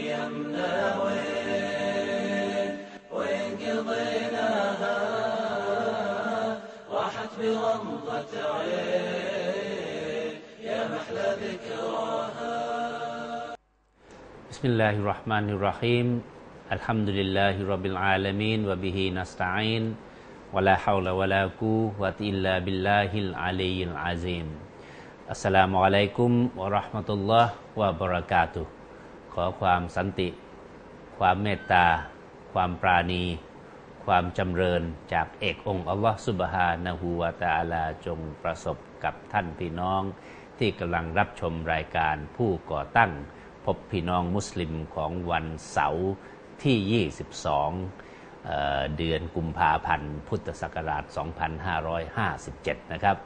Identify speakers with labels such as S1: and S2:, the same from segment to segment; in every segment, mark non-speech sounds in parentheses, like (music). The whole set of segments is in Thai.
S1: أيامنا وين وين قضيناها راحت بغمضة عين يا محلى ذكراها
S2: بسم الله الرحمن الرحيم الحمد لله رب العالمين وبه نستعين ولا حول ولا قوة إلا بالله العلي العظيم อัสสลามุอะลัยกุมวะราะห์มะตุลลอฮ์วะบะเราะกาตุฮ์ ขอความสันติ ความเมตตา ความปราณี ความจำเริญจากเอกองค์อัลลอฮ์สุบฮานะฮูวะตะอาลาจงประสบกับท่านพี่น้อง ที่กำลังรับชมรายการผู้ก่อตั้ง พบพี่น้องมุสลิมของวันเสาร์ที่ 22เดือนกุมภาพันธ์ พุทธศักราช 2557 นะครับ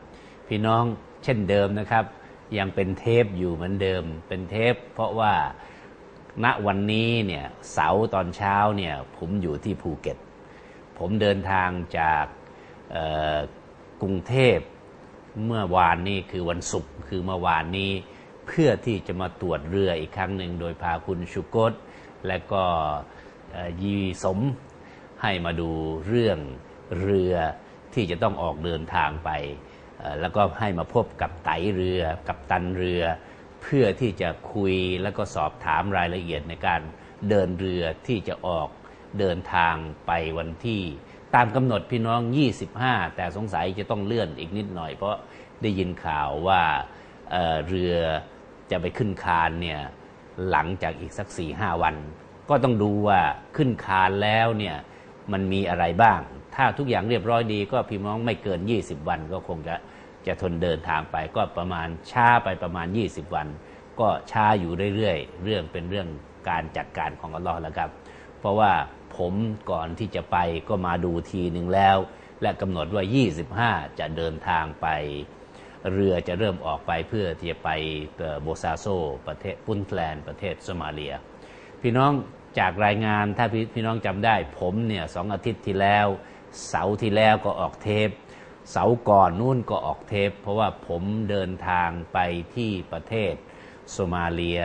S2: พี่น้องเช่นเดิมนะครับ ยังเป็นเทปอยู่เหมือนเดิมเป็นเทปเพราะว่า ณวันนี้เนี่ยเสาร์ตอนเช้าเนี่ยผมอยู่ที่ภูเก็ต ผมเดินทางจากกรุงเทพเมื่อวานนี้คือวันศุกร์คือเมื่อวานนี้เพื่อที่จะมาตรวจเรืออีกครั้งหนึ่งโดยพาคุณชุกตและก็ยีสมให้มาดูเรื่องเรือที่จะต้องออกเดินทางไป แล้วก็ให้มาพบกับไตเรือ กับตันเรือ เพื่อที่จะคุยแล้วก็สอบถามรายละเอียดในการเดินเรือที่จะออกเดินทางไปวันที่ ตามกำหนดพี่น้อง 25 แต่สงสัยจะต้องเลื่อนอีกนิดหน่อย เพราะได้ยินข่าวว่าเเรือจะไปขึ้นคานเนี่ยหลังจากอีกสัก 4-5หวัน ก็ต้องดูว่าขึ้นคานแล้วเนี่ยมันมีอะไรบ้าง ถ้าทุกอย่างเรียบร้อยดีก็พี่น้องไม่เกิน 20 วันก็คงจะ จะทนเดินทางไปก็ประมาณช้าไปประมาณ 20 วัน ก็ช้าอยู่เรื่อยๆ เรื่องเป็นเรื่องการจัดการของอัลลอฮ์แล้วครับ เพราะว่าผมก่อนที่จะไปก็มาดูทีหนึ่งแล้ว และกำหนดว่า 25 จะเดินทางไป เรือจะเริ่มออกไปเพื่อที่จะไปโบซาโซประเทศปุนแลนประเทศโซมาเลีย พี่น้องจากรายงานถ้าพพี่น้องจำได้ ผมเนี่ยสองอาทิตย์ที่แล้ว เสาร์ที่แล้วก็ออกเทป เสาร์ก่อนนู่นก็ออกเทป เพราะว่าผมเดินทางไปที่ประเทศโซมาเลีย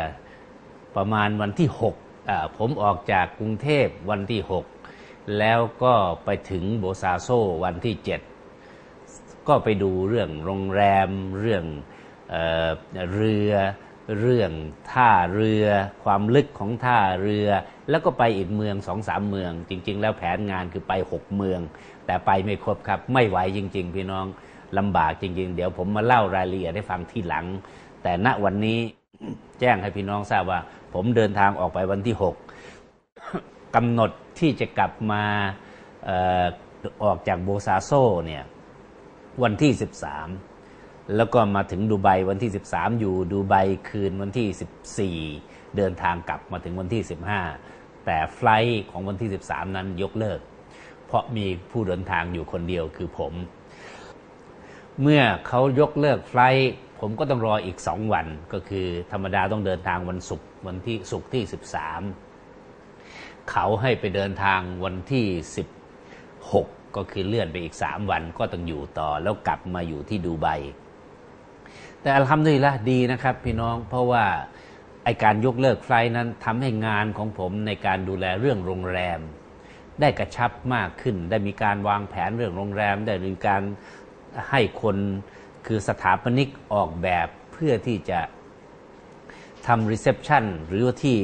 S2: ประมาณวันที่6ผมออกจากกรุงเทพวันที่ 6 แล้วก็ไปถึงโบซาโซวันที่ 7 ก็ไปดูเรื่องโรงแรม เรื่องเอเรือเรื่องท่าเรือ ความลึกของท่าเรือ แล้วก็ไปอีกเมืองสองสามเมือง จริง ๆ แล้วแผนงานคือไปหกเมือง แต่ไปไม่ครบครับ ไม่ไหวจริง ๆ พี่น้องลำบากจริง ๆ เดี๋ยวผมมาเล่ารายละเอียดให้ฟังที่หลัง แต่ณวันนี้แจ้งให้พี่น้องทราบว่า ผมเดินทางออกไปวันที่หกกำหนดที่จะกลับมาออกจากโบซาโซเนี่ยวันที่สิบสามแล้วก็มาถึงดูไบวันที่ 13 อยู่ดูไบคืนวันที่ 14 เดินทางกลับมาถึงวันที่ 15 แต่ไฟล์ของวันที่ 13 นั้นยกเลิก เพราะมีผู้เดินทางอยู่คนเดียวคือผม เมื่อเขายกเลิกไฟล์ผมก็ต้องรออีกสองวันก็คือธรรมดาต้องเดินทางวันศุกร์วันที่ศุกร์ที่ 13 เขาให้ไปเดินทางวันที่ 16 ก็คือเลื่อนไปอีก 3 วันก็ต้องอยู่ต่อแล้วกลับมาอยู่ที่ดูไบแต่อัลฮัมดุลิละดีนะครับพี่น้องเพราะว่าไอการยกเลิกไฟล์นั้นทำให้งานของผมในการดูแลเรื่องโรงแรม ได้กระชับมากขึ้น ได้มีการวางแผนเรื่องโรงแรม ได้มีการให้คนคือสถาปนิกออกแบบเพื่อที่จะทำรีเซพชันหรือว่าที่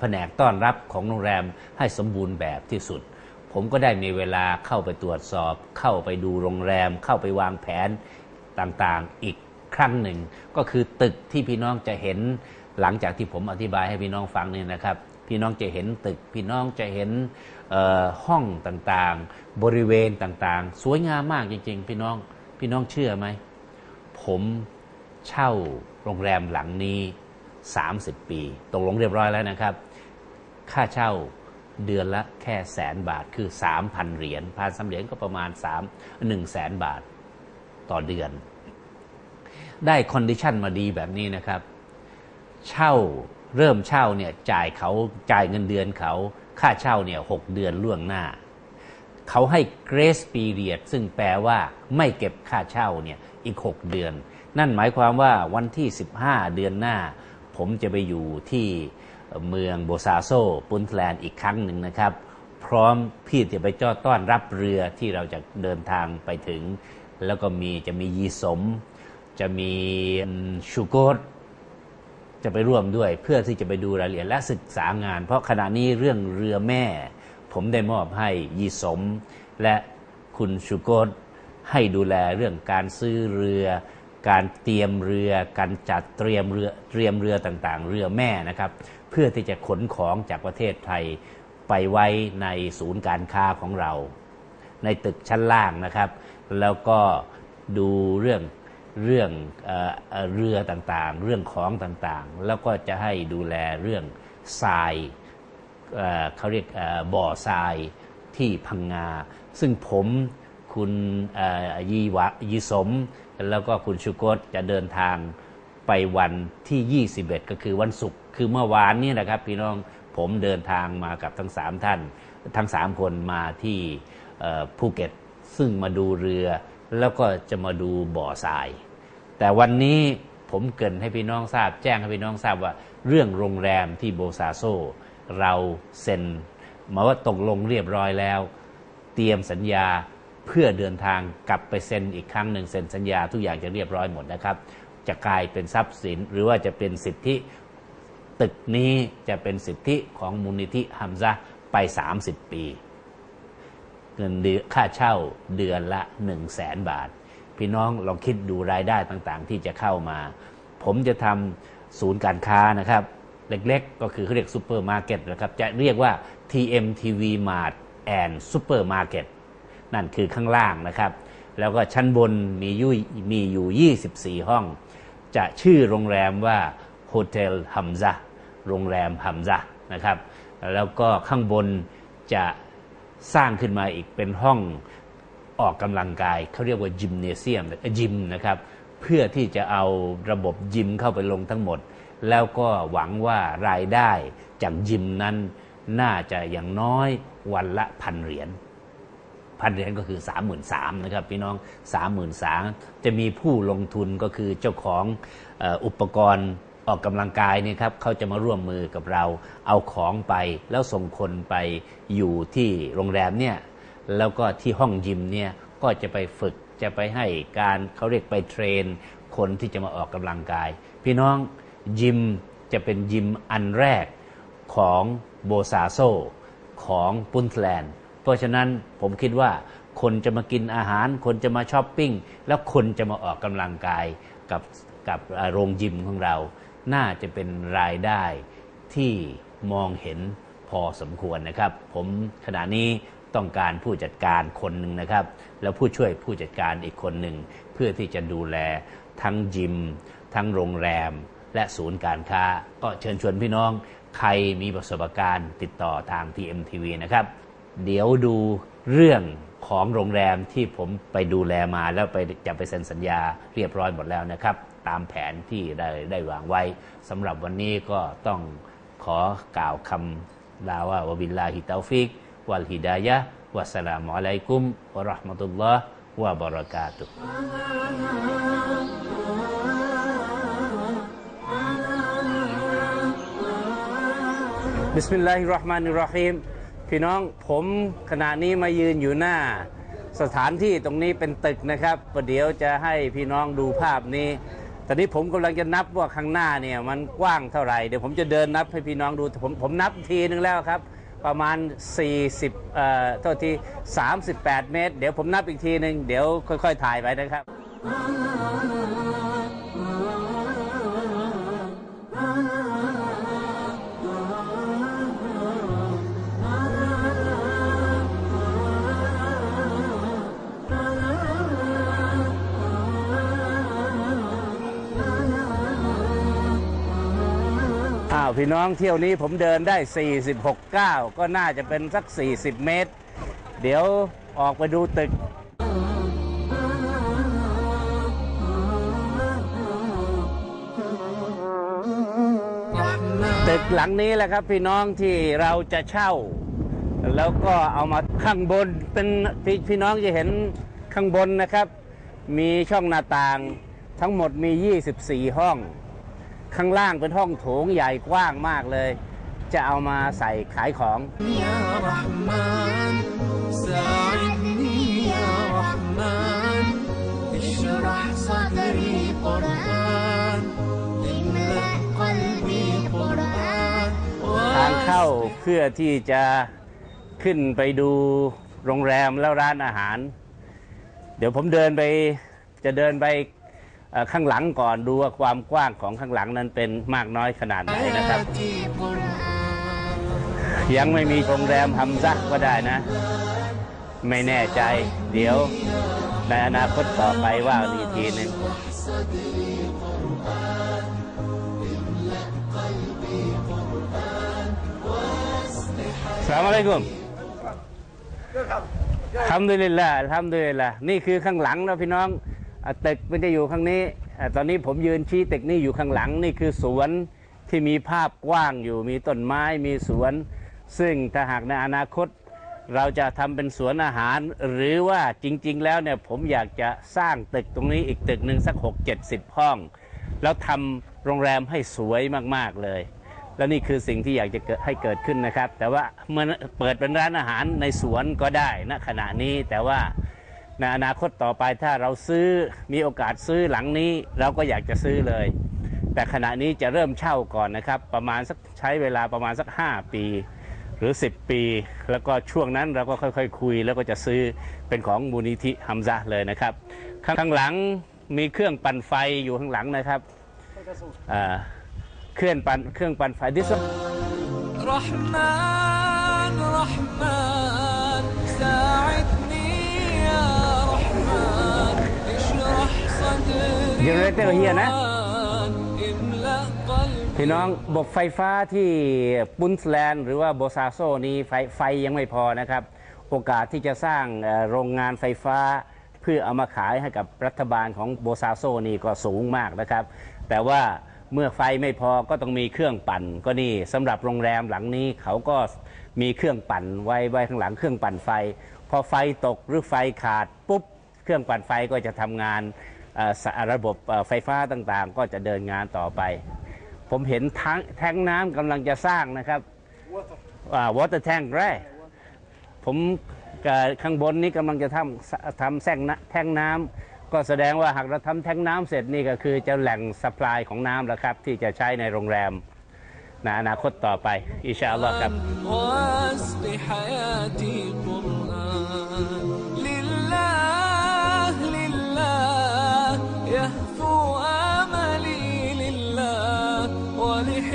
S2: แผนกต้อนรับของโรงแรมให้สมบูรณ์แบบที่สุด ผมก็ได้มีเวลาเข้าไปตรวจสอบ เข้าไปดูโรงแรม เข้าไปวางแผนต่างๆอีกครั้งหนึ่ง ก็คือตึกที่พี่น้องจะเห็นหลังจากที่ผมอธิบายให้พี่น้องฟังเนี่ยนะครับ พี่น้องจะเห็นตึก พี่น้องจะเห็น ห้องต่างๆ บริเวณต่างๆ สวยงามมากจริง ๆ พี่น้องพี่น้องเชื่อไหม ผมเช่าโรงแรมหลังนี้ 30 ปีตกลงเรียบร้อยแล้วนะครับ ค่าเช่าเดือนละแค่แสนบาทคือ 3,000 เหรียญพันสำเหรียญก็ประมาณ 3 1แสนบาทต่อเดือน ได้คอนดิชันมาดีแบบนี้นะครับ เช่า เริ่มเช่าเนี่ยจ่ายเขาจ่ายเงินเดือนเขาค่าเช่าเนี่ยหเดือนล่วงหน้า เขาให้เกรสปีเรียดซึ่งแปลว่าไม่เก็บค่าเช่าเนี่ยอีก 6 เดือน นั่นหมายความว่าวันที่ 15 เดือนหน้า ผมจะไปอยู่ที่เมืองโบซาโซปุนแลนด์อีกครั้งหนึ่งนะครับ พร้อมพี่จะไปจ้อต้อนรับเรือที่เราจะเดินทางไปถึง แล้วก็มีจะมียีสม จะมีชูโกต จะไปร่วมด้วยเพื่อที่จะไปดูรายละเอียดและศึกษางาน เพราะขณะนี้เรื่องเรือแม่ ผมได้มอบให้ยีสม และคุณชูโกตให้ดูแลเรื่องการซื้อเรือ การเตรียมเรือ การจัดเตรียมเรือเตรียมเรือต่างๆ เรือแม่นะครับ เพื่อที่จะขนของจากประเทศไทยไปไว้ในศูนย์การค้าของเรา ในตึกชั้นล่างนะครับ แล้วก็ดูเรื่อง เรื่องเอเรือต่างๆ เรื่องของต่างๆ แล้วก็จะให้ดูแลเรื่องทรายเเขาเรียกบ่อทรายที่พังงา ซึ่งผมคุณเอ่อยีวะยีสม แล้วก็คุณชุกตจะเดินทางไปวันที่ 21 ก็คือวันศุกร์คือเมื่อวานนี้นะครับ พี่น้องผมเดินทางมากับทั้งสามท่าน ทั้งสามคนมาที่ภูเก็ต ซึ่งมาดูเรือ แล้วก็จะมาดูบ่อทราย แต่วันนี้ผมเกินให้พี่น้องทราบ แจ้งให้พี่น้องทราบว่า เรื่องโรงแรมที่โบซาโซ เราเซ็นมาว่าตกลงเรียบร้อยแล้ว เตรียมสัญญาเพื่อเดินทางกลับไปเซ็นอีกครั้งหนึ่งเซ็นสัญญาทุกอย่างจะเรียบร้อยหมดนะครับ จะกลายเป็นทรัพย์สิน หรือว่าจะเป็นสิทธิตึกนี้จะเป็นสิทธิของมูลนิธิฮัมซะไป 30 ปี เงินเดือนค่าเช่าเดือนละ 1 0 0 0 0แสนบาท พี่น้องลองคิดดูรายได้ต่างๆ ที่จะเข้ามา ผมจะทำศูนย์การค้านะครับ เล็กๆ ก็คือเขาเรียกซูเปอร์มาร์เก็ตนะครับ จะเรียกว่า TMTV Mart and Supermarket นั่นคือข้างล่างนะครับ แล้วก็ชั้นบนมียุมีอยู่ 24 ห้อง จะชื่อโรงแรมว่าโฮเทลฮัมซะโรงแรมฮัมซะนะครับ แล้วก็ข้างบนจะ สร้างขึ้นมาอีกเป็นห้องออกกำลังกายเขาเรียกว่ายิมเนเซียมยิมนะครับ เพื่อที่จะเอาระบบยิมเข้าไปลงทั้งหมด แล้วก็หวังว่ารายได้จากยิมนั้นน่าจะอย่างน้อยวันละพันเหรียญพันเหรียญก็คือ 3 3 0 0 0นะครับพี่น้อง 3 3 0 0 0จะมีผู้ลงทุนก็คือเจ้าของออุปกรณ์ ออกกำลังกายเนี่ยครับเขาจะมาร่วมมือกับเราเอาของไป แล้วส่งคนไปอยู่ที่โรงแรมเนี่ยแล้วก็ที่ห้องยิมเนี่ยก็จะไปฝึกจะไปให้การเขาเรียกไปเทรน คนที่จะมาออกกำลังกาย พี่น้องยิมจะเป็นยิมอันแรกของโบซาโซของปุนแลนด์เพราะฉะนั้นผมคิดว่าคนจะมากินอาหาร คนจะมาช้อปปิ้ง แล้วคนจะมาออกกำลังกายกับกับโรงยิมของเรา น่าจะเป็นรายได้ที่มองเห็นพอสมควรนะครับ ผมขณะนี้ต้องการผู้จัดการคนหนึ่งนะครับ แล้วผู้ช่วยผู้จัดการอีกคนหนึ่ง เพื่อที่จะดูแลทั้งยิม ทั้งโรงแรม และศูนย์การค้า ก็เชิญชวนพี่น้องใครมีประสบการณ์ติดต่อทาง TMTV นะครับ เดี๋ยวดูเรื่องของโรงแรมที่ผมไปดูแลมาแล้วไปจะไปเซ็นสัญญาเรียบร้อยหมดแล้วนะครับ ตามแผนที่ได้ได้วางไว้สำหรับวันนี้ก็ต้องขอกล่าวคำลาว่าวบิลลาฮิตาฟิกวัลฮิดายะวัสสลามุอะลัยกุมวะราะห์มะตุลลอฮ์วะบะเราะกาตุบิสมิลลาฮิรราะห์มานิรราะฮีมพี่น้องผมขณะนี้มายืนอยู่หน้า สถานที่ตรงนี้เป็นตึกนะครับประเดี๋ยวจะให้พี่น้องดูภาพนี้ ตอนนี้ผมกำลังจะนับว่าข้างหน้าเนี่ยมันกว้างเท่าไหร่เดี๋ยวผมจะเดินนับให้พี่น้องดูผมผมนับทีนึงแล้วครับ ประมาณ 40เอ่อโทษที38 เมตร เดี๋ยวผมนับอีกทีหนึ่งเดี๋ยวค่อย ๆ ถ่ายไปนะครับ พี่น้องเที่ยวนี้ผมเดินได้ 46ก้าวก็น่าจะเป็นสัก 40 เมตร เดี๋ยวออกไปดูตึก ตึกหลังนี้แหละครับพี่น้องที่เราจะเช่า แล้วก็เอามาข้างบนเป็นพี่พี่น้องจะเห็นข้างบนนะครับ มีช่องหน้าต่างทั้งหมดมี 24 ห้อง ข้างล่างเป็นห้องโถงใหญ่กว้างมากเลย
S3: จะเอามาใส่ขายของ ทางเข้าเพื่อที่จะขึ้นไปดูโรงแรมแล้วร้านอาหาร เดี๋ยวผมเดินไปจะเดินไป ข้างหลังก่อนดูว่าความกว้างของข้างหลังนั้นเป็นมากน้อยขนาดไหนนะครับ ยังไม่มีโรงแรมฮัมซักก็ได้นะ ไม่แน่ใจเดี๋ยวในอนาคตต่อไปว่าอีกทีนึงสามอะไรกุมทำด้วยเลยล่ะทำด้วยเลยล่ะนี่คือข้างหลังนะพี่น้อง ตึกมันจะอยู่ข้างนี้ตอนนี้ผมยืนชี้ตึกนี่อยู่ข้างหลังนี่คือสวนที่มีภาพกว้างอยู่มีต้นไม้มีสวน ซึ่งถ้าหากในอนาคต เราจะทำเป็นสวนอาหาร หรือว่าจริง ๆ แล้วเนี่ยผมอยากจะสร้างตึกตรงนี้อีกตึกหนึ่งสัก 6 7 0 ห้อง แล้วทำโรงแรมให้สวยมากๆเลย แล้วนี่คือสิ่งที่อยากจะเกิดให้เกิดขึ้นนะครับ แต่ว่าเมื่อเปิดเป็นร้านอาหารในสวนก็ได้ณขณะนี้แต่ว่า ในอนาคตต่อไปถ้าเราซื้อมีโอกาสซื้อหลังนี้เราก็อยากจะซื้อเลย แต่ขณะนี้จะเริ่มเช่าก่อนนะครับ ประมาณสักใช้เวลาประมาณสัก 5 ปีหรือ 10 ปี แล้วก็ช่วงนั้นเราก็ค่อยๆคคุย แล้วก็จะซื้อเป็นของมูลนิธิฮัมซาเลยนะครับ ข้างหลังมีเครื่องปั่นไฟอยู่ข้างหลังนะครับเครื่องปั่นเครื่องปั่นไฟดิสร
S1: หมานรหมา
S3: น เจเนเร
S1: เตอร์เฮียนะ
S3: พี่น้องบบไฟฟ้าที่ปุนส์แลนด์หรือว่าโบซาโซนี้ไฟไฟยังไม่พอนะครับ โอกาสที่จะสร้างโรงงานไฟฟ้า เพื่อเอามาขายให้กับรัฐบาลของโบซาโซนี่ก็สูงมากนะครับ แต่ว่าเมื่อไฟไม่พอก็ต้องมีเครื่องปั่น ก็นี่สำหรับโรงแรมหลังนี้เขาก็มีเครื่องปั่นไว้ไว้ข้างหลังเครื่องปั่นไฟ พอไฟตกหรือไฟขาดปุ๊บเครื่องปั่นไฟก็จะทำงาน ระบบไฟฟ้าต่างๆ ก็จะเดินงานต่อไป ผมเห็นทั้งแทงน้ำกำลังจะสร้างนะครับอ่าวอเตอร์แทงแร่ผมข้างบนนี้กำลังจะทำทำแท่งน้ำแทงน้ำก็แสดงว่าหากเราทำแทงน้ำเสร็จนี่ก็คือจะแหล่งสป라이ของน้ำแล้วครับ ที่จะใช้ในโรงแรมในอนาคตต่อไป อิชาอัลลอฮ์ครับ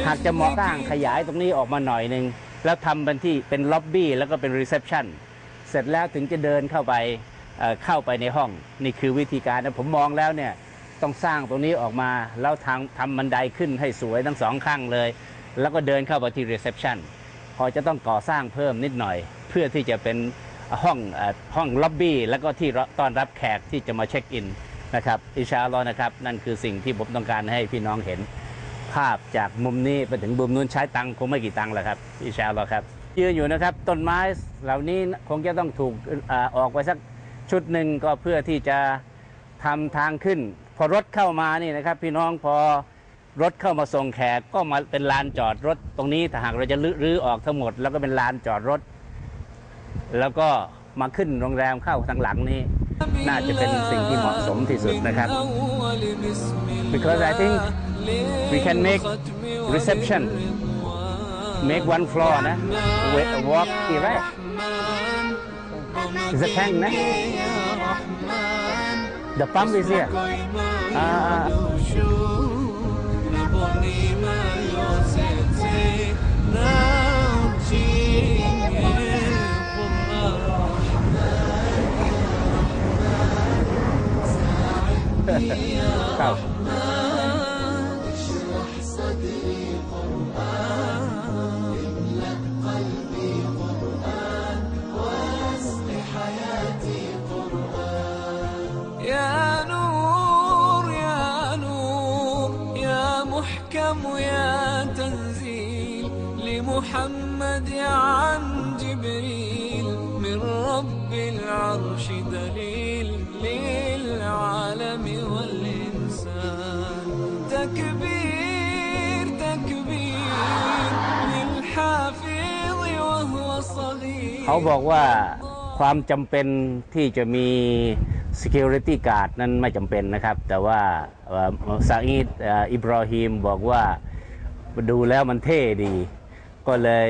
S3: หากจะเหมาะสร้างขยายตรงนี้ออกมาหน่อยหนึ่งแล้วทำเป็นที่เป็นล็อบบี้แล้วก็เป็นรีเซพชันเสร็จแล้วถึงจะเดินเข้าไปเข้าไปในห้อง นี่คือวิธีการผมมองแล้วเนี่ยต้องสร้างตรงนี้ออกมาแล้วทางทำบันไดขึ้นให้สวยทั้งสองข้างเลย แล้วก็เดินเข้าไปที่รีเซพชันพอจะต้องก่อสร้างเพิ่มนิดหน่อย เพื่อที่จะเป็นห้องห้องล็อบบี้แล้วก็ที่ต้อนรับแขกที่จะมาเช็คอินนะครับอิชาลอนะครับ นั่นคือสิ่งที่ผมต้องการให้พี่น้องเห็น ภาพจากมุมนี้ไปถึงมุมนู้นใช้ตังคงไม่กี่ตังแหละครับพี่ชาเราครับยืนอยู่นะครับต้นไม้เหล่านี้คงจะต้องถูกออกไปสักชุดหนึ่งก็เพื่อที่จะทำทางขึ้น พอรถเข้ามานี่นะครับ พี่น้องพอรถเข้ามาส่งแขกก็มาเป็นลานจอดรถตรงนี้ถ้าหากเราจะรื้อออกทั้งหมด แล้วก็เป็นลานจอดรถ แล้วก็มาขึ้นโรงแรมเข้าทางหลังนี้ น่าจะเป็นสิ่งที่เหมาะสมที่สุดนะครับ because I think we can make reception, make one floor, na? walk erect. Is a tank, na? The pump is here.
S1: Ah, ah, ah. (laughs) Uh, Ciao.
S3: เขาบอกว่าความจำเป็นที่จะมี security guard นั้นไม่จำเป็นนะครับ แต่ว่าซาอิดอิบราฮิมบอกว่าดูแล้วมันเท่ดี ก็เลย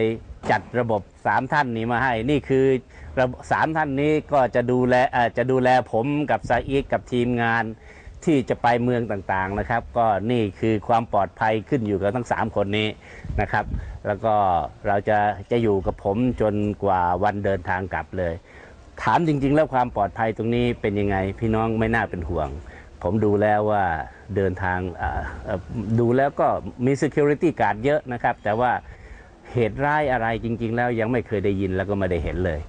S3: จัดระบบ 3 ท่านนี้มาให้ นี่คือสามท่านนี้ก็จะดูแลจะดูแลผมกับซาอิดกับทีมงานที่จะไปเมืองต่างๆนะครับ ก็นี่คือความปลอดภัยขึ้นอยู่กับทั้ง 3 คนนี้นะครับ แล้วก็เราจะจะอยู่กับผมจนกว่าวันเดินทางกลับเลย ถามจริง ๆ แล้วความปลอดภัยตรงนี้เป็นยังไง พี่น้องไม่น่าเป็นห่วง ผมดูแล้วว่าเดินทางดูแล้วก็มี security guard เยอะนะครับ แต่ว่าเหตุร้ายอะไรจริง ๆ แล้วยังไม่เคยได้ยินแล้วก็ไม่ได้เห็นเลย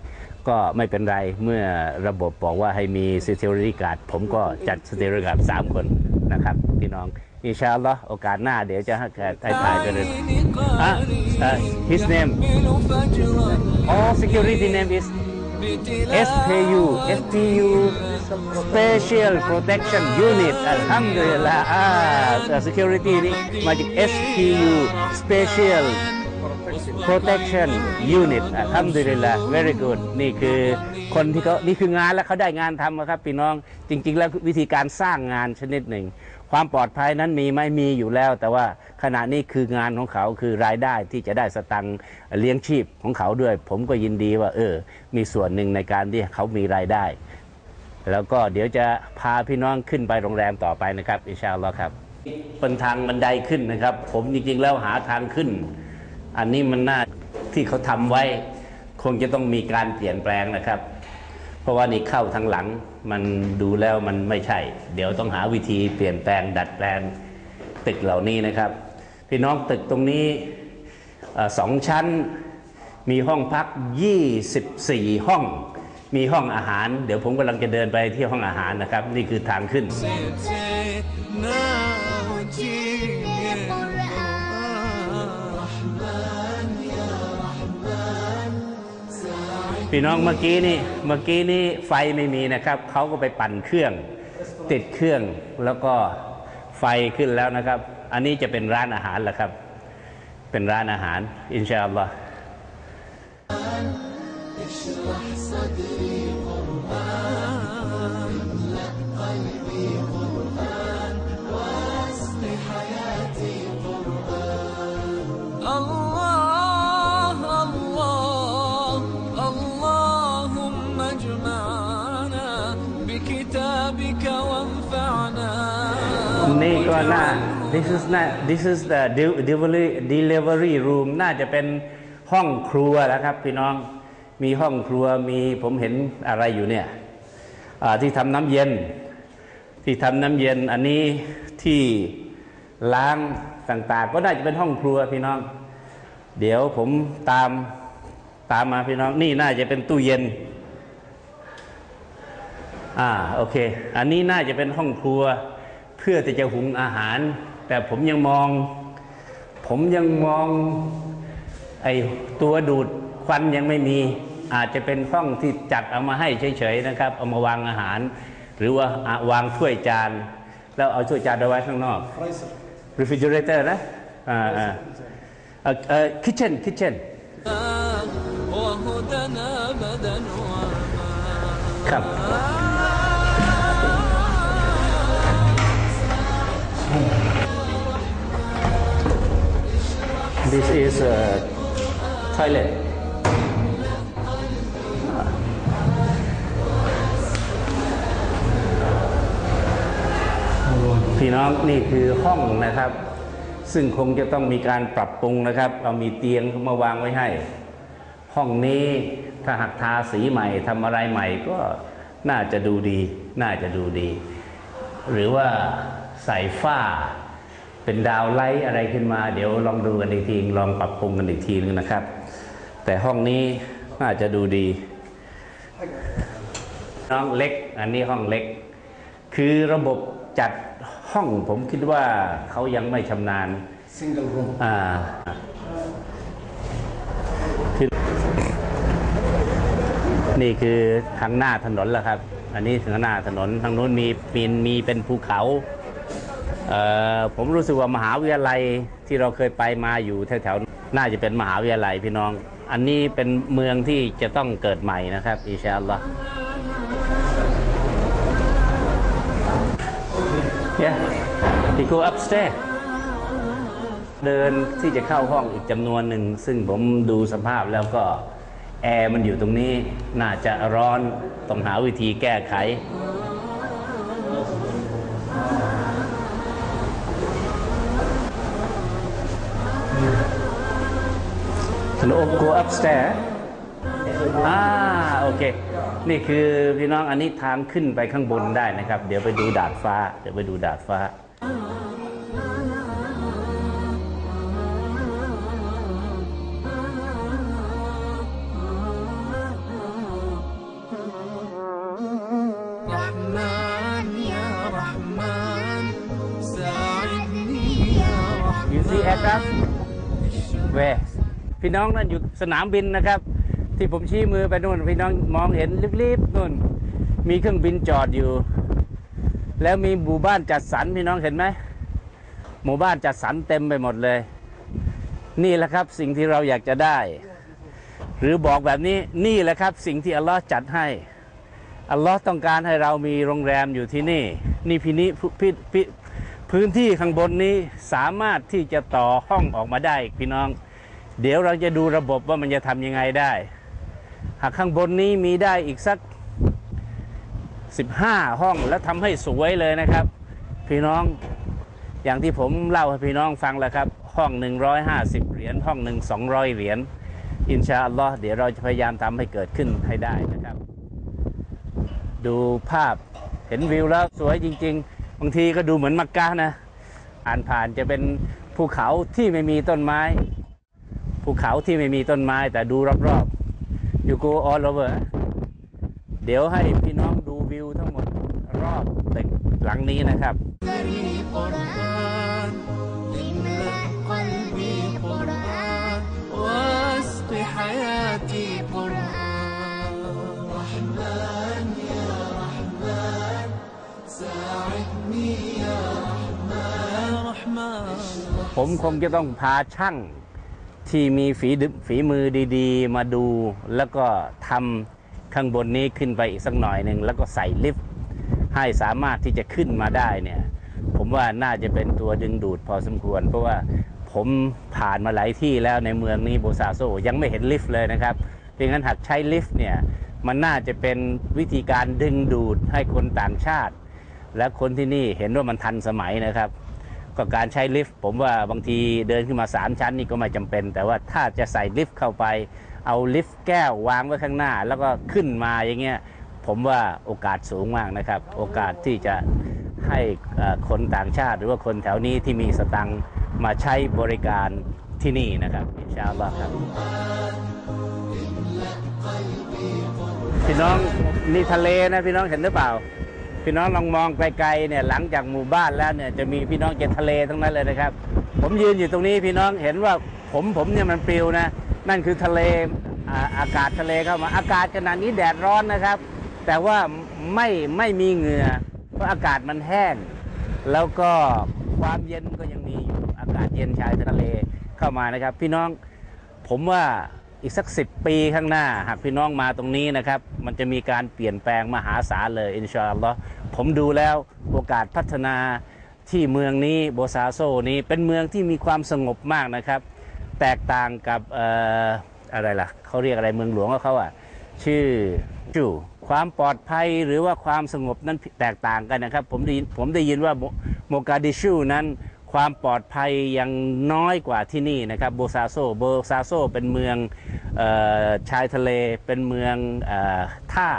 S3: ก็ไม่เป็นไรเมื่อระบบบอกว่าให้มี security guard ผมก็จัด security guard สามคนนะครับ พี่น้อง อินชาอัลลอฮ์โอกาสหน้าเดี๋ยวจะให้ให้ถ่ายกันเลย อ่ะเอ่อ his name all security name is SPU SPU Special Protection Unit อัลฮัมดุลิลละอ่า security นี่มาจาก SPU Special Protection Unit อัลฮัมดุลิละ very good นี่คือคนที่เขานี่คืองานแล้วเขาได้งานทำครับพี่น้องจริง ๆ แล้ววิธีการสร้างงานชนิดหนึ่ง ความปลอดภัยนั้นมีไหม่มีอยู่แล้ว แต่ว่าขณะนี้คืองานของเขาคือรายได้ที่จะได้สตังค์เลี้ยงชีพของเขาด้วย ผมก็ยินดีว่า เออ มีส่วนหนึ่งในการที่เขามีรายได้ แล้วก็เดี๋ยวจะพาพี่น้องขึ้นไปโรงแรมต่อไปนะครับอินชาอัลลอฮ์ครับเป็นทางบันไดขึ้นนะครับ ผมจริงๆแล้วหาทางขึ้น อันนี้มันน่าที่เขาทำไว้ คงจะต้องมีการเปลี่ยนแปลงนะครับ เพราะว่านี่เข้าทางหลังมันดูแล้วมันไม่ใช่ เดี๋ยวต้องหาวิธีเปลี่ยนแปลงดัดแปลงตึกเหล่านี้นะครับ พี่น้องตึกตรงนี้สองชั้นมีห้องพัก 24 ห้อง มีห้องอาหาร เดี๋ยวผมกำลังจะเดินไปที่ห้องอาหารนะครับ นี่คือทางขึ้น พี่น้องเมื่อกี้นี่เมื่อกี้นี่ไฟไม่มีนะครับเขาก็ไปปั่นเครื่อง ติดเครื่องแล้วก็ไฟขึ้นแล้วนะครับ อันนี้จะเป็นร้านอาหารแหละครับ เป็นร้านอาหาร อินชาอัลลอฮ์ นี่ก็น่า this is น่า this is the delivery delivery room น่าจะเป็นห้องครัวนะครับ พี่น้องมีห้องครัวมีผมเห็นอะไรอยู่เนี่ยที่ทำน้ำเย็น ที่ทำน้ำเย็นอันนี้ที่ล้างต่าง ๆ ก็น่าจะเป็นห้องครัวพี่น้อง เดี๋ยวผมตามตามมาพี่น้องนี่น่าจะเป็นตู้เย็น อ่าโอเค อันนี้น่าจะเป็นห้องครัวเพื่อที่จะหุงอาหาร แต่ผมยังมอง ผมยังมองไอตัวดูดควันยังไม่มีอาจจะเป็นห้องที่จัดเอามาให้เฉยๆนะครับ เอามาวางอาหาร หรือว่าวางถ้วยจาน แล้วเอาถ้วยจานเอาไว้ข้างนอก refrigerator นะอ่าอ่า kitchen kitchen ครับ This is a toilet. พี่น้องนี่คือห้องนะครับ ซึ่งคงจะต้องมีการปรับปรุงนะครับ เรามีเตียงมาวางไว้ให้ ห้องนี้ถ้าหากทาสีใหม่ทำอะไรใหม่ก็น่าจะดูดี น่าจะดูดี หรือว่าใส่ฝ้า เป็นดาวไลท์อะไรขึ้นมา เดี๋ยวลองดูกันอีกทีลองปรับปรุงกันอีกทีนึงนะครับ แต่ห้องนี้น่าจะดูดี น้องเล็ก อันนี้ห้องเล็ก คือระบบจัดห้องผมคิดว่าเขายังไม่ชำนาญ
S4: single room
S3: อ่าคือนี่คือทางหน้าถนนแล้วครับ อันนี้ทางหน้าถนนทางนู้นมีมีมีเป็นภูเขาเอ่อ ผมรู้สึกว่ามหาวิทยาลัยที่เราเคยไปมาอยู่แถวๆน่าจะเป็นมหาวิทยาลัยพี่น้อง อันนี้เป็นเมืองที่จะต้องเกิดใหม่นะครับอิชาอัลลอฮ์ Yeah we go upstairs เดินที่จะเข้าห้องอีกจำนวนหนึ่ง ซึ่งผมดูสภาพแล้วก็แอร์มันอยู่ตรงนี้ น่าจะร้อนต้องหาวิธีแก้ไข Can you go upstairs อ่าโอเคนี่คือพี่น้องอันนี้ทางขึ้นไปข้างบนได้นะครับ เดี๋ยวไปดูดาดฟ้า เดี๋ยวไปดูดาดฟ้า พี่น้องนั่นอยู่สนามบินนะครับ ที่ผมชี้มือไปนู่นพี่น้องมองเห็นลิบๆนู่น มีเครื่องบินจอดอยู่ แล้วมีหมู่บ้านจัดสรรพี่น้องเห็นไหมหมู่บ้านจัดสรรเต็มไปหมดเลย นี่แหละครับสิ่งที่เราอยากจะได้ หรือบอกแบบนี้นี่แหละครับสิ่งที่อัลลอฮ์จัดให้อัลลอฮ์ต้องการให้เรามีโรงแรมอยู่ที่นี่ นี่พินิพิพิพื้นที่ข้างบนนี้สามารถที่จะต่อห้องออกมาได้พี่น้อง เดี๋ยวเราจะดูระบบว่ามันจะทำยังไงได้ หากข้างบนนี้มีได้อีกสัก 15 ห้องแล้วทำให้สวยเลยนะครับ พี่น้องอย่างที่ผมเล่าให้พี่น้องฟังแล้วครับ ห้อง 150 เหรียญห้องหนึ่ง200 เหรียญอินชาอัลลอฮ์เดี๋ยวเราจะพยายามทำให้เกิดขึ้นให้ได้นะครับ ดูภาพเห็นวิวแล้วสวยจริง ๆ บางทีก็ดูเหมือนมักกะนะ อ่านผ่านจะเป็นภูเขาที่ไม่มีต้นไม้ ภูเขาที่ไม่มีต้นไม้แต่ดูรอบๆ you go all over เดี๋ยวให้พี่น้องดูวิวทั้งหมดรอบตึกหลังนี้นะครับ ผมคงจะต้องพาช่าง ที่มีฝีฝีมือดีๆ มาดู แล้วก็ทำข้างบนนี้ขึ้นไปอีกสักหน่อยหนึ่งแล้วก็ใส่ลิฟต์ให้สามารถที่จะขึ้นมาได้เนี่ย ผมว่าน่าจะเป็นตัวดึงดูดพอสมควร เพราะว่าผมผ่านมาหลายที่แล้วในเมืองนี้โบซาโซยังไม่เห็นลิฟต์เลยนะครับดังนั้นหากใช้ลิฟต์เนี่ยมันน่าจะเป็นวิธีการดึงดูดให้คนต่างชาติ และคนที่นี่เห็นว่ามันทันสมัยนะครับ ก็การใช้ลิฟต์ผมว่าบางทีเดินขึ้นมา 3 ชั้นนี่ก็ไม่จำเป็น แต่ว่าถ้าจะใส่ลิฟต์เข้าไป เอาลิฟต์แก้ววางไว้ข้างหน้า แล้วก็ขึ้นมาอย่างเงี้ยผมว่าโอกาสสูงมากนะครับ โอกาสที่จะให้คนต่างชาติ หรือว่าคนแถวนี้ที่มีสตังมาใช้บริการที่นี่นะครับอินชาอัลลอฮ์ครับพี่น้องนี่ทะเลนะพี่น้องเห็นหรือเปล่า พี่น้องลองมองไกลๆเนี่ยหลังจากหมู่บ้านแล้วเนี่ยจะมีพี่น้องเจทะเลทั้งนั้นเลยนะครับ ผมยืนอยู่ตรงนี้พี่น้องเห็นว่าผมผมเนี่ยมันปลิวนะ นั่นคือทะเลอาอากาศทะเลเข้ามาอากาศขนาดนี้แดดร้อนนะครับ แต่ว่าไม่ไม่มีเหงื่อเพราะอากาศมันแห้ง แล้วก็ความเย็นก็ยังมีอยู่อากาศเย็นชายทะเลเข้ามานะครับ พี่น้องผมว่า อีกสักสิบปีข้างหน้าหากพี่น้องมาตรงนี้นะครับ มันจะมีการเปลี่ยนแปลงมหาศาลเลยอินชาอัลลอฮ์ผมดูแล้วโอกาสพัฒนาที่เมืองนี้โบซาโซนี้เป็นเมืองที่มีความสงบมากนะครับ แตกต่างกับอออะไรล่ะเขาเรียกอะไรเมืองหลวงของเขาอะชื่อจูความปลอดภัยหรือว่าความสงบนั้นแตกต่างกันนะครับ ผมได้ผมได้ยินว่าโมโมกาดิชูนั้น ความปลอดภัยยังน้อยกว่าที่นี่นะครับโบซาโซโบซาโซเป็นเมืองออชายทะเลเป็นเมืองออท่า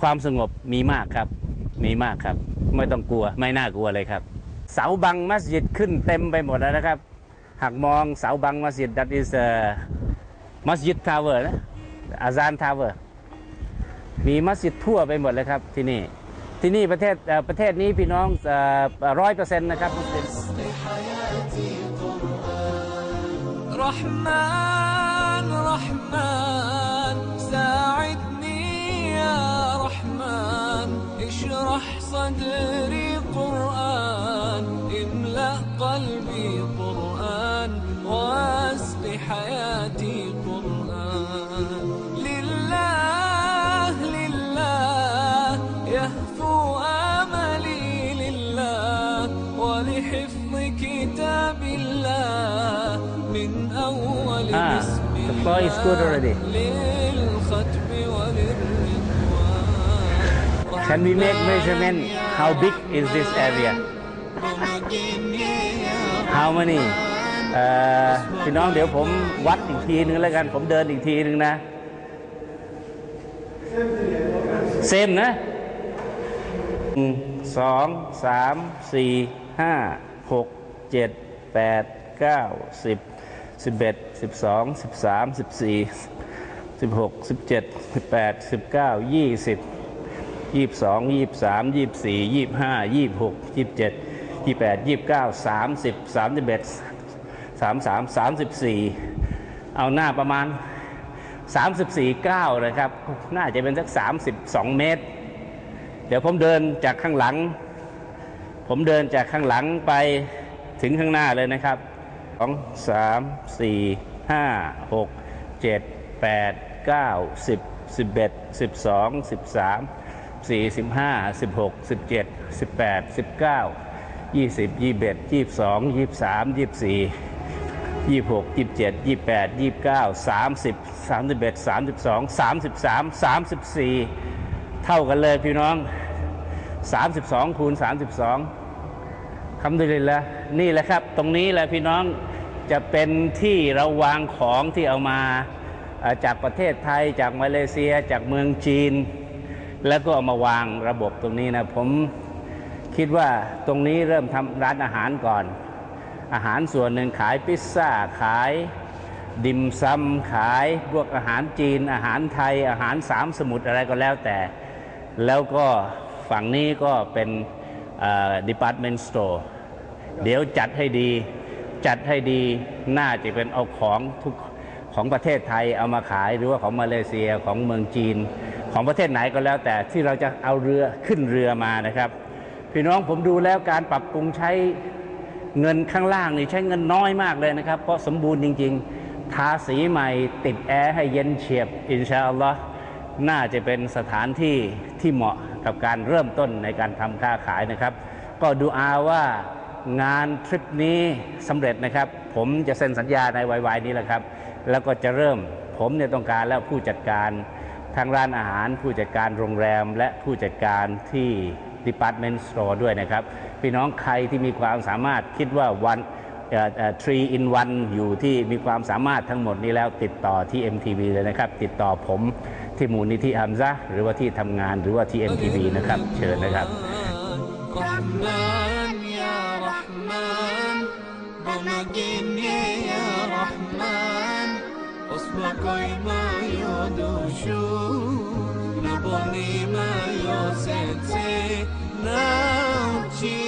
S3: ความสงบมีมากครับ มีมากครับ ไม่ต้องกลัวไม่น่ากลัวเลยครับ เสาบังมัสยิดขึ้นเต็มไปหมดแล้วนะครับ หากมองเสาบังมัสยิด that is a มัสยิดทาวเวอร์นะอาซานทาวเวอร์มีมัสยิดทั่วไปหมดเลยครับที่นี่ ที่นี่ประเทศเอ่อประเทศนี้พี่น้องร้อยเปอร์เซ็นต์นะครับมุสลิม
S1: رحمن رحمن ساعدني يا رحمن اشرح صدري قرآن املأ قلبي قرآن
S3: Well, it's good already. Can we make measurement? How big is this area? How many? พี่น้องเดี๋ยวผมวัดอีกทีนึงแล้วกันผมเดินอีกทีนึงนะเซมนะสองสามสี่ห้าหกเจ็ดแปดเก้าสิบ สิบเอ็ดสิบสองสิบสามสิบสี่สิบหกสิบเจ็ดสิบแปดสิบเก้ายี่สิบยี่สองยี่สามยี่สี่ยี่ห้ายี่หกยี่เจ็ดยี่แปดยี่เก้าสามสิบสามสิบเอ็ดสามสามสามสิบสี่เอาหน้าประมาณสามสิบสี่เก้านะครับ น่าจะเป็นสักสามสิบสองเมตร เดี๋ยวผมเดินจากข้างหลัง ผมเดินจากข้างหลังไปถึงข้างหน้าเลยนะครับ องสามสี่ห้าหกเจ็ดแปดเก้าสิบสิบเอ็ดสิบสองสิบสามสี่สิบห้าสิบหกสิบเจ็ดสิบแปดสิบเก้ายี่สิบยี่สิบเอ็ดยี่สิบสองยี่สิบสามยี่สิบสี่ยี่สิบหกยี่สิบเจ็ดยี่สิบแปดยี่สิบเก้าสามสิบสามสิบเอ็ดสามสิบสองสามสิบสามสามสิบสี่เท่ากันเลยพี่น้อง32คูณ32 คำดุลิลละนี่แหละครับ ตรงนี้แหละพี่น้องจะเป็นที่เราวางของที่เอามาจากประเทศไทยจากมาเลเซีย จากเมืองจีน แล้วก็เอามาวางระบบตรงนี้นะผมคิดว่าตรงนี้เริ่มทำร้านอาหารก่อน อาหารส่วนหนึ่งขายพิซซ่าขายดิมซัมขายพวกอาหารจีน อาหารไทย อาหารสามสมุทรอะไรก็แล้วแต่ แล้วก็ฝั่งนี้ก็เป็นเอ่อ department store เดี๋ยวจัดให้ดี จัดให้ดีน่าจะเป็นเอาของทุกของประเทศไทยเอามาขายหรือว่าของมาเลเซียของเมืองจีน ของประเทศไหนก็แล้ว แต่ที่เราจะเอาเรือขึ้นเรือมานะครับ พี่น้องผมดูแล้วการปรับปรุงใช้เงินข้างล่างนี่ใช้เงินน้อยมากเลยนะครับ เพราะสมบูรณ์จริง ๆ ทาสีใหม่ติดแอร์ให้เย็นเฉียบอินชาอัลลอฮ์น่าจะเป็นสถานที่ที่เหมาะกับการเริ่มต้นในการทำค้าขายนะครับ ก็ดูอาว่า งานทริปนี้สำเร็จนะครับ ผมจะเซ็นสัญญาในไวๆนี้แหละครับ แล้วก็จะเริ่มผมเนี่ยต้องการแล้วผู้จัดการทางร้านอาหาร ผู้จัดการโรงแรม และผู้จัดการที่ Department Store ด้วยนะครับ พี่น้องใครที่มีความสามารถคิดว่าวันทรีอินวันอยู่ที่มีความสามารถทั้งหมดนี้แล้วติดต่อที่ MTV เลยนะครับ ติดต่อผมที่มูลนิธิฮัมซะห์หรือว่าที่ทำงานหรือว่าที่ MTV นะครับ เชิญนะครับ
S1: Rahman Bamagini ya Rahman Usbakoi ma yodushu Naboni ma yosense Nauchi.